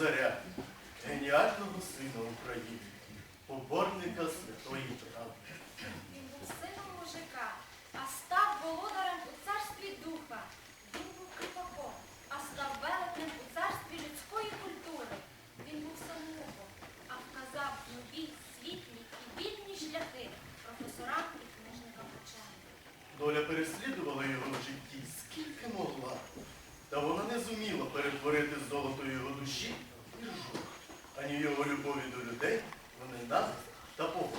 кобзаря, геніального сина України, поборника святої правди. Він був сином мужика, а став володарем у царстві духа. Він був кріпаком, а став велетнем у царстві людської культури. Він був самоуком, а вказав нові, світлі і вільні шляхи професорам і книжникам ученим. Доля переслідувала його в житті скільки могла, та вона не зуміла перетворити золото його душі і жух, ані його любові до людей, в ненависть та погоду.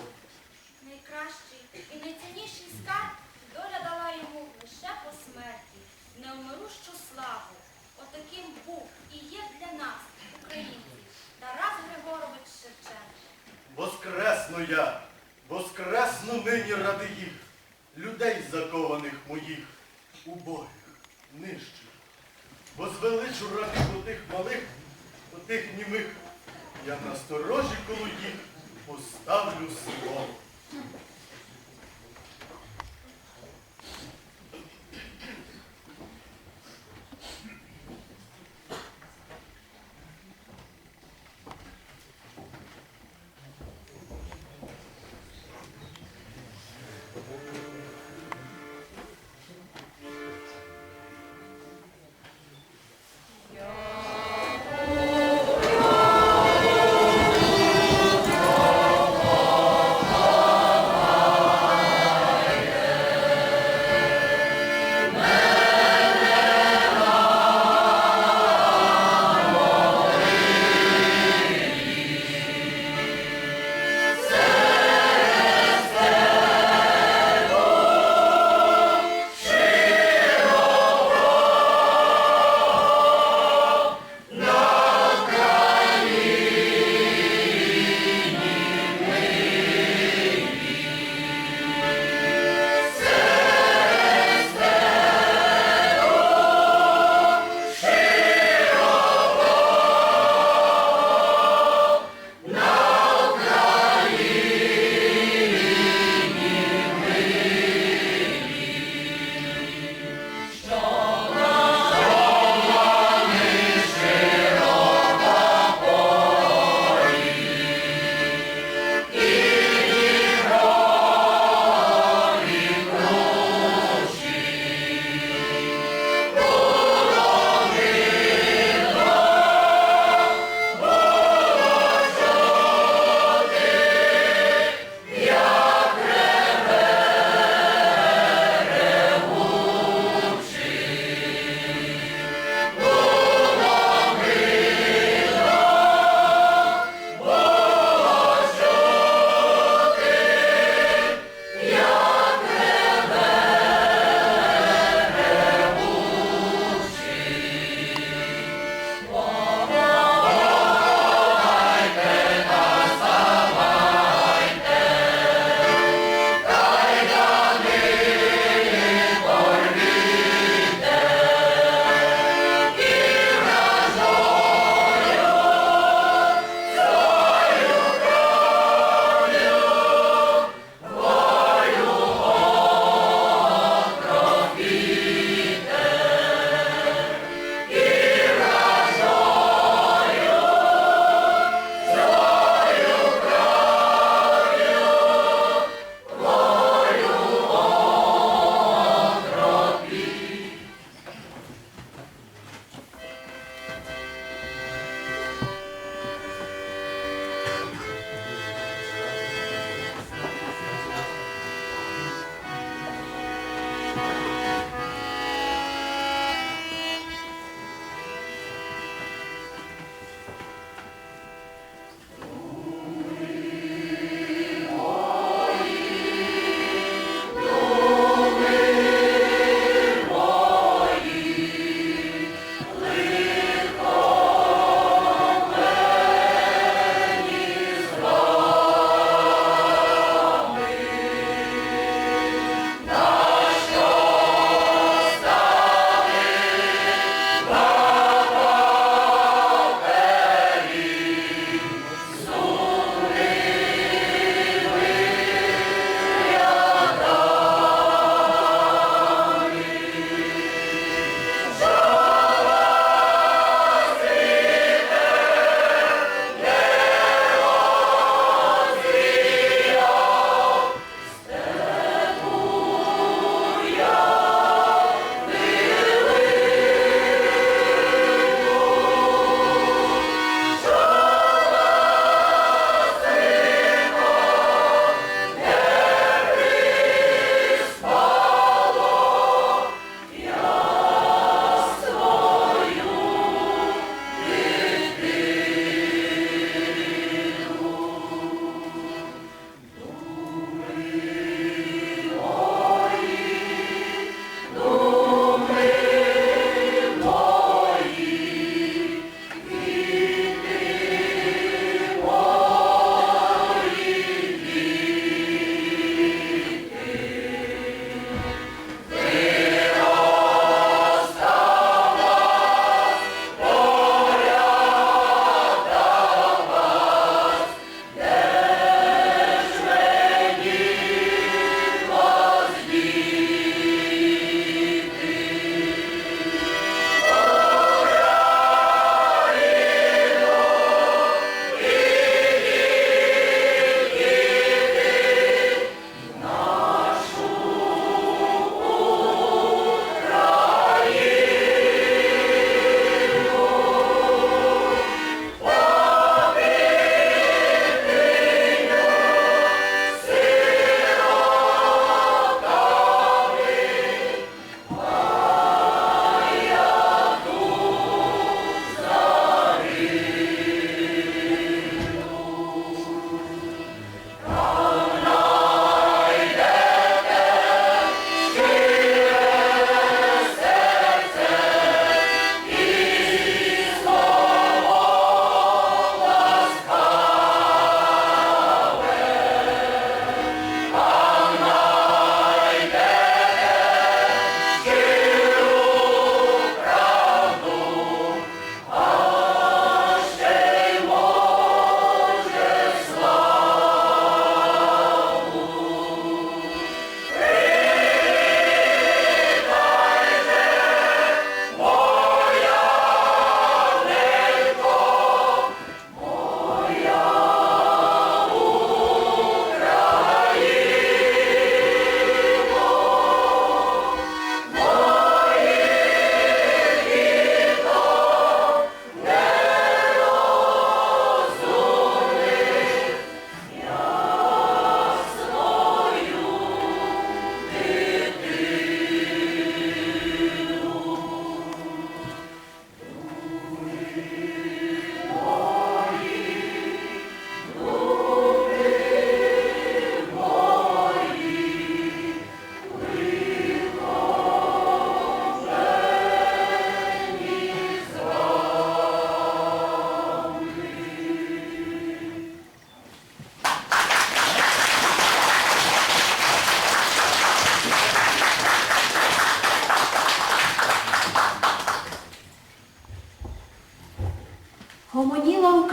Найкращий і найцінніший скарб доля дала йому лише по смерті, неумирущу славу. Отаким був і є для нас, українців, Тарас Григорович Шевченко. Воскресну я, воскресну нині ради їх, людей закованих моїх, убогих, нижчих. Возвеличу ради отих малих, отих німих, я на сторожі коло їх поставлю слово.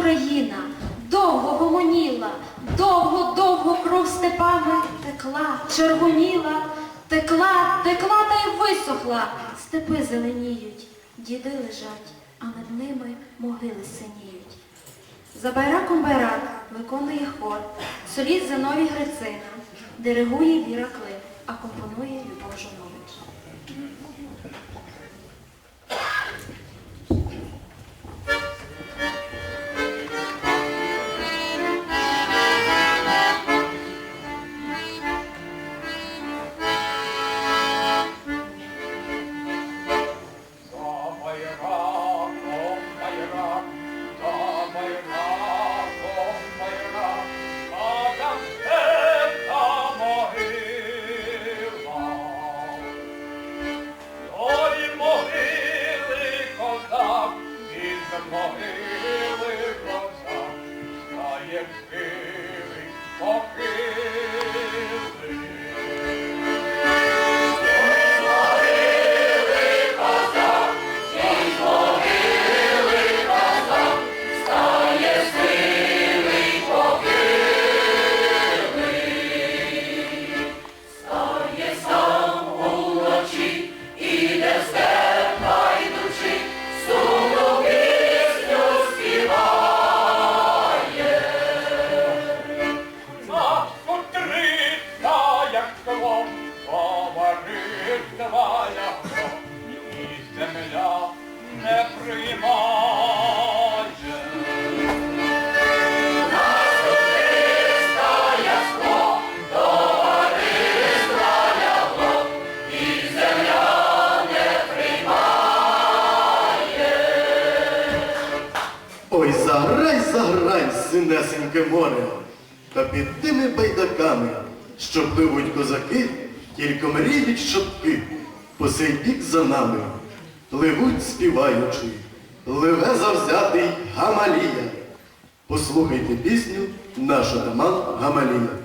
Україна, довго гомоніла, довго-довго кров степами текла, червоніла, текла, текла та й висохла. Степи зеленіють, діди лежать, а над ними могили синіють. За байраком байрак виконує хор, соліст Зиновій Грицина, диригує Віра Клип, а компонує Любов Жонович. Заграй, заграй, синесеньке море, та під тими байдаками, що пливуть козаки, тільки мріють шапки, по сей бік за нами, пливуть співаючи, ливе завзятий Гамалія. Послухайте пісню наш атаман Гамалія.